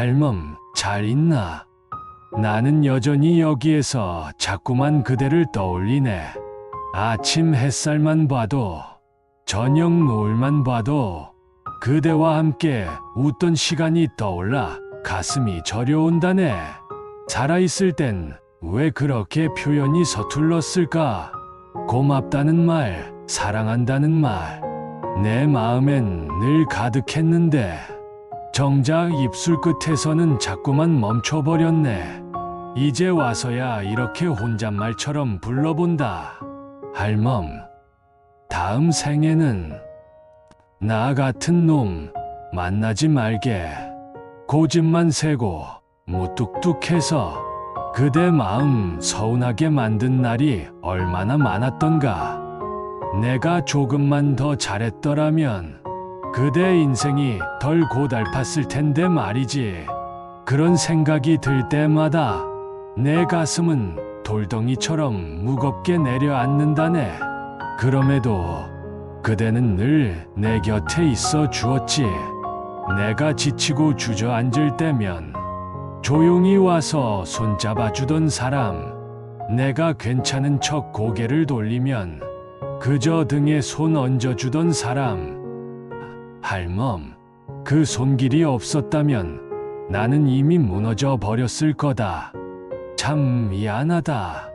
할멈, 잘 있나? 나는 여전히 여기에서 자꾸만 그대를 떠올리네. 아침 햇살만 봐도, 저녁 노을만 봐도, 그대와 함께 웃던 시간이 떠올라 가슴이 저려온다네. 살아있을 땐 왜 그렇게 표현이 서툴렀을까? 고맙다는 말, 사랑한다는 말, 내 마음엔 늘 가득했는데, 정작 입술 끝에서는 자꾸만 멈춰버렸네. 이제 와서야 이렇게 혼잣말처럼 불러본다. 할멈, 다음 생에는 나 같은 놈 만나지 말게. 고집만 세고 무뚝뚝해서 그대 마음 서운하게 만든 날이 얼마나 많았던가. 내가 조금만 더 잘했더라면 그대 인생이 덜 고달팠을 텐데 말이지. 그런 생각이 들 때마다 내 가슴은 돌덩이처럼 무겁게 내려앉는다네. 그럼에도 그대는 늘 내 곁에 있어 주었지. 내가 지치고 주저앉을 때면 조용히 와서 손잡아 주던 사람. 내가 괜찮은 척 고개를 돌리면 그저 등에 손 얹어 주던 사람. 할멈, 그 손길이 없었다면 나는 이미 무너져 버렸을 거다. 참 미안하다.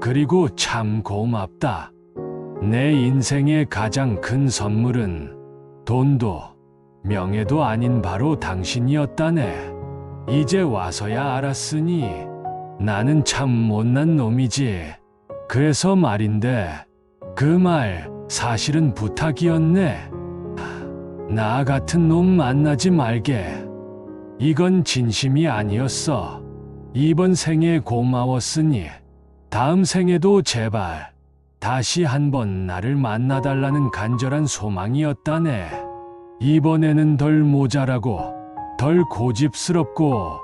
그리고 참 고맙다. 내 인생의 가장 큰 선물은 돈도 명예도 아닌 바로 당신이었다네. 이제 와서야 알았으니 나는 참 못난 놈이지. 그래서 말인데 그 말 사실은 부탁이었네. 나 같은 놈 만나지 말게. 이건 진심이 아니었어. 이번 생에 고마웠으니 다음 생에도 제발 다시 한번 나를 만나달라는 간절한 소망이었다네. 이번에는 덜 모자라고 덜 고집스럽고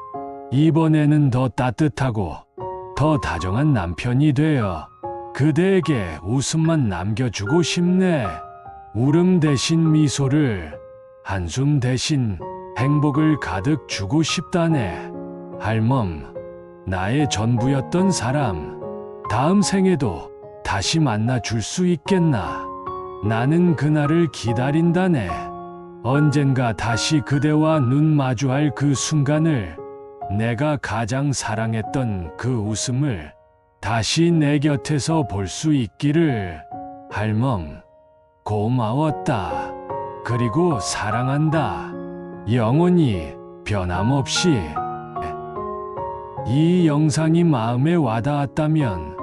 이번에는 더 따뜻하고 더 다정한 남편이 되어 그대에게 웃음만 남겨주고 싶네. 울음 대신 미소를, 한숨 대신 행복을 가득 주고 싶다네. 할멈, 나의 전부였던 사람, 다음 생에도 다시 만나 줄 수 있겠나? 나는 그날을 기다린다네. 언젠가 다시 그대와 눈 마주할 그 순간을, 내가 가장 사랑했던 그 웃음을 다시 내 곁에서 볼 수 있기를, 할멈. 고마웠다. 그리고 사랑한다. 영원히 변함없이. 이 영상이 마음에 와닿았다면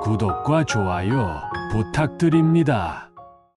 구독과 좋아요 부탁드립니다.